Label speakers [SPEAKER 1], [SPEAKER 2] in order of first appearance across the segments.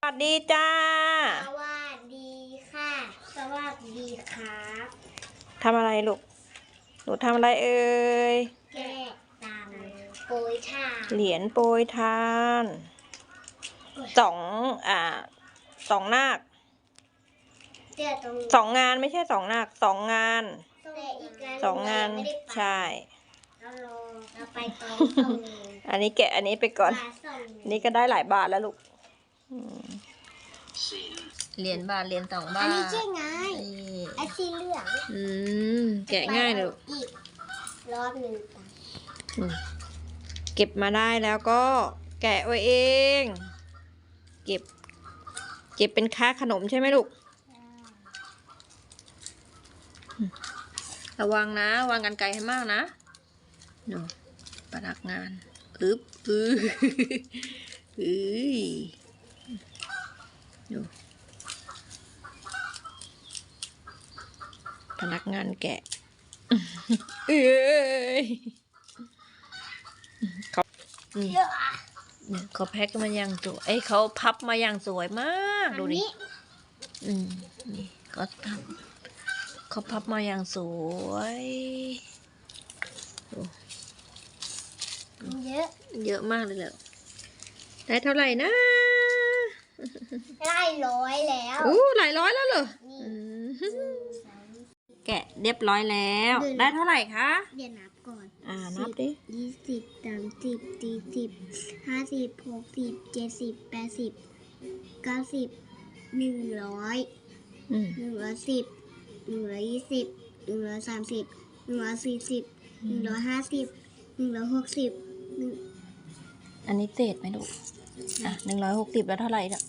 [SPEAKER 1] สวัสดีจ้า
[SPEAKER 2] สวัสดีค่ะ สวัสดีครับ
[SPEAKER 1] ทำอะไรลูก หนูทำอะไรเอ่ย
[SPEAKER 2] แก้ตังโปรยทาน
[SPEAKER 1] เหรียญโปรยทานสองอ่าสองนาค
[SPEAKER 2] เดี๋ยวตรง
[SPEAKER 1] สองงานไม่ใช่สองนาคสองงาน
[SPEAKER 2] แต่อีกงาน
[SPEAKER 1] สองงาน
[SPEAKER 2] ไม่ได้ไป
[SPEAKER 1] ใช่
[SPEAKER 2] เรารอเราไปตอนส่ง
[SPEAKER 1] อันนี้แกะอันนี้ไปก่อน
[SPEAKER 2] มาส่ง
[SPEAKER 1] อันนี้ก็ได้หลายบาทแล้วลูกอืม เหรียญบาทเหรียญสองบา
[SPEAKER 2] อั
[SPEAKER 1] ท
[SPEAKER 2] นนี้ใช่ไง
[SPEAKER 1] นี่
[SPEAKER 2] ไอ้สีเหลือง
[SPEAKER 1] อืมแกะง่ายเลยลูก
[SPEAKER 2] อีกรอบหนึ่งจ้ะ
[SPEAKER 1] อืมเก็บมาได้แล้วก็แกะไว้เอง เก็บ เก็บเป็นค่าขนมใช่ไหมลูก ระวังนะ วางกันไกลให้มากนะหนูพนักงานอึ๊บอืออือ ดูพนักงานแกะเอ้ยเขานี่
[SPEAKER 2] เยอะอะ
[SPEAKER 1] เนี่ยเขาแพ็คมาอย่างสวยเอ้ยเขาพับมาอย่างสวยมาก ดู
[SPEAKER 2] อัน
[SPEAKER 1] ดิ
[SPEAKER 2] นี้
[SPEAKER 1] อืมนี่เขาทำเขาพับมาอย่างสวย
[SPEAKER 2] เยอะ
[SPEAKER 1] เยอะมากเลยเหรอได้เท่าไหร่นะ
[SPEAKER 2] ได้ร้อยแล้ว
[SPEAKER 1] อู้หลายร้อยแล้วเหรอ
[SPEAKER 2] นี่
[SPEAKER 1] อืม
[SPEAKER 2] หนึ่งสอง
[SPEAKER 1] แกะเรียบร้อยแล้ว
[SPEAKER 2] หนึ่ง
[SPEAKER 1] ได้เท่าไหร่คะ
[SPEAKER 2] เดี๋ยวนับก่อน
[SPEAKER 1] อ่านับดิ
[SPEAKER 2] ยี่สิบสามสิบสี่สิบห้าสิบหกสิบเจ็ดสิบแปดสิบเก้าสิบหนึ่งร้อย
[SPEAKER 1] อืม
[SPEAKER 2] หนึ่งร้อยสิบหนึ่งร้อยยี่สิบหนึ่งร้อยสามสิบหนึ่งร้อยสี่สิบหนึ่งร้อยห้าสิบหนึ่งร้อยหกสิบหนึ่ง
[SPEAKER 1] อันนี้เศษไหมลูก อะหนึ่งร้อยหกสิบแล้วเท่าไหร่เนี่ย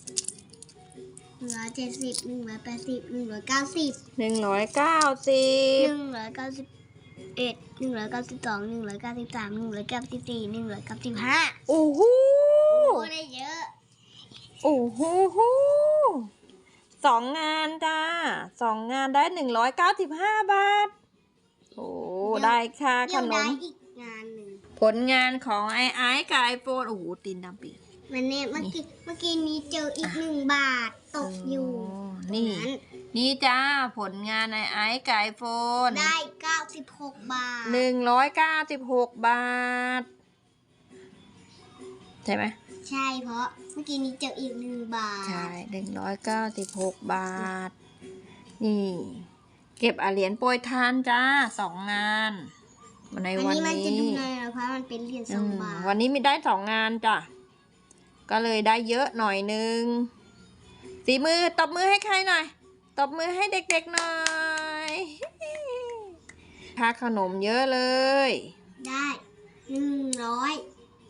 [SPEAKER 2] หนึ่งร้อยเจ็ดสิบหนึ่งร้อยแปดสิบหนึ่งร้อยเก้าสิบ
[SPEAKER 1] หนึ่งร้อยเก้าสิบ
[SPEAKER 2] หนึ่งร้อยเก้าสิบเอ็ดหนึ่งร้อยเก้าสิบสองหนึ่งร้อยเก้าสิบสามหนึ่งร้อยเก้าสิบสี่หนึ่งร้อยเก้าสิบห้า
[SPEAKER 1] โอ้โห
[SPEAKER 2] โอ้ได้เยอะ
[SPEAKER 1] โอ้โหสองงานจ้าสองงานได้หนึ่งร้อยเก้าสิบห้าบาท โอ้ได้ค่าข
[SPEAKER 2] เดี๋ยวนได้
[SPEAKER 1] ม
[SPEAKER 2] อีกงานหนึ่ง
[SPEAKER 1] ผลงานของไอไอซ์กับไอโฟนโอ้โหตีนดำปี
[SPEAKER 2] มัน เนี่ยเมื่อกี้เมื่อกี้นี้เจออีกหนึ่งบาทตกอยู่
[SPEAKER 1] โนี่
[SPEAKER 2] นั้น
[SPEAKER 1] นี่จ้าผลงานไอไอซ์กับไอโฟน
[SPEAKER 2] ได้เก้าสิบหกบาท
[SPEAKER 1] หนึ่งร้อยเก้าสิบหกบาท ใช่ไหม
[SPEAKER 2] ใช่เพราะเมื่อกี้นี้เจออีกหนึ่งบาท
[SPEAKER 1] ใช่หนึ่งร้อยเก้าสิบหกบาท นี่ เก็บอาเหรียญโปรยทานจ้าสองงานใน
[SPEAKER 2] อัน
[SPEAKER 1] วัน
[SPEAKER 2] นี้มัน
[SPEAKER 1] นี้
[SPEAKER 2] จะดูหน่อยนะเพราะมันเป็นเหรียญส
[SPEAKER 1] อื
[SPEAKER 2] อง
[SPEAKER 1] ม
[SPEAKER 2] บาท
[SPEAKER 1] วันนี้มีได้สองงานจ้ะ ก็เลยได้เยอะหน่อยนึงสีมือตบมือให้ใครหน่อย ตบมือให้เด็กๆหน่อยค่าขนมเยอะเลย
[SPEAKER 2] ได้หนึ่งร้อย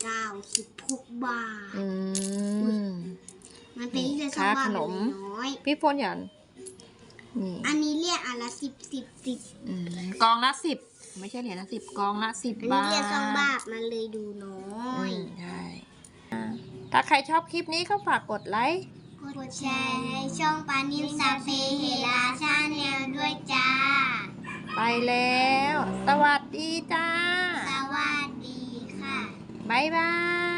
[SPEAKER 2] เก้าสิบหกบาท
[SPEAKER 1] อืม
[SPEAKER 2] มันเป็นเหรียญสอง
[SPEAKER 1] ค่า
[SPEAKER 2] บาท
[SPEAKER 1] ขนม
[SPEAKER 2] มันน้อย
[SPEAKER 1] พี่พลหยันนี่
[SPEAKER 2] อันนี้เรียกอันละสิบสิบสิบ
[SPEAKER 1] อืมกองละสิบไม่ใช่เหรียญละสิบกองละสิบ
[SPEAKER 2] อัน
[SPEAKER 1] บา
[SPEAKER 2] นี้
[SPEAKER 1] ท
[SPEAKER 2] เหรียญสองบาทมันเลยดูน้อ
[SPEAKER 1] อื
[SPEAKER 2] ย
[SPEAKER 1] มใช่อ่า ถ้าใครชอบคลิปนี้ก็ฝากกดไลค์
[SPEAKER 2] กดแชร์ให้ช่องปานิมซาเฟเฮลาชาแนลด้วยจ้า
[SPEAKER 1] ไปแล้ว สวัสดีจ้า
[SPEAKER 2] สวัสดีค่ะ
[SPEAKER 1] บ๊ายบาย